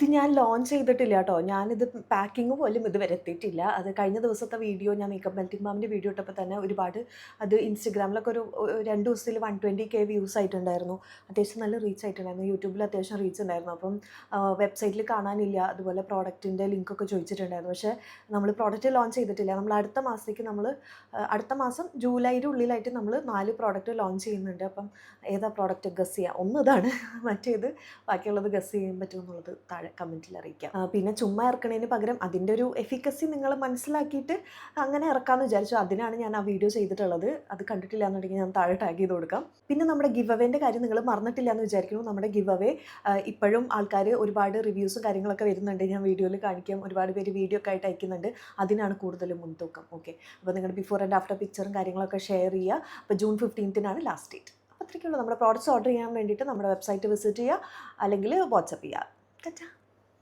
ഇത് ഞാൻ ലോഞ്ച് ചെയ്തിട്ടില്ല കേട്ടോ ഞാനിത് പാക്കിങ് പോലും ഇതുവരെ എത്തിയിട്ടില്ല. അത് കഴിഞ്ഞ ദിവസത്തെ വീഡിയോ ഞാൻ മേക്കപ്പ് മെൽറ്റിംഗ് മാമിന്റെ വീഡിയോ ഇട്ടപ്പോൾ തന്നെ ഒരുപാട് അത് ഇൻസ്റ്റഗ്രാമിലൊക്കെ ഒരു രണ്ട് ദിവസത്തിൽ വൺ ട്വന്റി കെ വ്യൂസ് ആയിട്ടുണ്ടായിരുന്നു. അത്യാവശ്യം നല്ല റീച്ച് ആയിട്ടുണ്ടായിരുന്നു. യൂട്യൂബിൽ അത്യാവശ്യം റീച്ച് ഉണ്ടായിരുന്നു. അപ്പം വെബ്സൈറ്റിൽ കാണാനില്ല. അതുപോലെ പ്രോഡക്റ്റിന്റെ ലിങ്കൊക്കെ ചോദിച്ചിട്ടുണ്ടായിരുന്നു. പക്ഷേ നമ്മൾ പ്രോഡക്റ്റ് ലോഞ്ച് ചെയ്തിട്ടില്ല. നമ്മൾ അടുത്ത മാസത്തേക്ക് നമ്മൾ അടുത്ത മാസം ജൂലൈയുടെ ഉള്ളിലായിട്ട് നമ്മൾ നാല് പ്രോഡക്റ്റ് ലോഞ്ച് ചെയ്യുന്നുണ്ട്. അപ്പം ഏതാ പ്രോഡക്റ്റ് ഗസ് ചെയ്യുക ഒന്നതാണ് മറ്റേത് ബാക്കിയുള്ളത് ഗസ് ചെയ്യാൻ പറ്റുമെന്നുള്ളത് താഴെ. കമന്റിൽ അറിയിക്കാം. പിന്നെ ചുമ്മാ ഇറക്കണതിന് പകരം അതിന്റെ ഒരു എഫിക്കസി നിങ്ങൾ മനസ്സിലാക്കിയിട്ട് അങ്ങനെ ഇറക്കാമെന്ന് വിചാരിച്ചു. അതിനാണ് ഞാൻ ആ വീഡിയോ ചെയ്തിട്ടുള്ളത്. അത് കണ്ടിട്ടില്ല എന്നുണ്ടെങ്കിൽ ഞാൻ താഴെ ടാഗ് ചെയ്ത് കൊടുക്കാം. പിന്നെ നമ്മുടെ ഗിവ് അവേന്റെ കാര്യം നിങ്ങൾ മറന്നിട്ടില്ല എന്ന് വിചാരിക്കുന്നു. നമ്മുടെ ഗിവ് അവേ ഇപ്പോഴും ആൾക്കാർ ഒരുപാട് റിവ്യൂസും കാര്യങ്ങളൊക്കെ വരുന്നുണ്ട്. ഞാൻ വീഡിയോയിൽ കാണിക്കാം. ഒരുപാട് പേര് വീഡിയോ ഒക്കെ ആയിട്ട് അയക്കുന്നുണ്ട്. അതിനാണ് കൂടുതലും മുൻതൂക്കം. ഓക്കെ അപ്പോൾ നിങ്ങളുടെ ബിഫോർ ആൻഡ് ആഫ്റ്റർ പിക്ചറും കാര്യങ്ങളൊക്കെ ഷെയർ ചെയ്യുക. അപ്പോൾ ജൂൺ ഫിഫ്റ്റീൻത്തിനാണ് ലാസ്റ്റ് ഡേറ്റ് അത്രയ്ക്കുള്ളൂ. നമ്മുടെ പ്രോഡക്റ്റ്സ് ഓർഡർ ചെയ്യാൻ വേണ്ടിയിട്ട് നമ്മുടെ വെബ്സൈറ്റ് വിസിറ്റ് ചെയ്യുക. അല്ലെങ്കിൽ വാട്സപ്പ് ചെയ്യുക.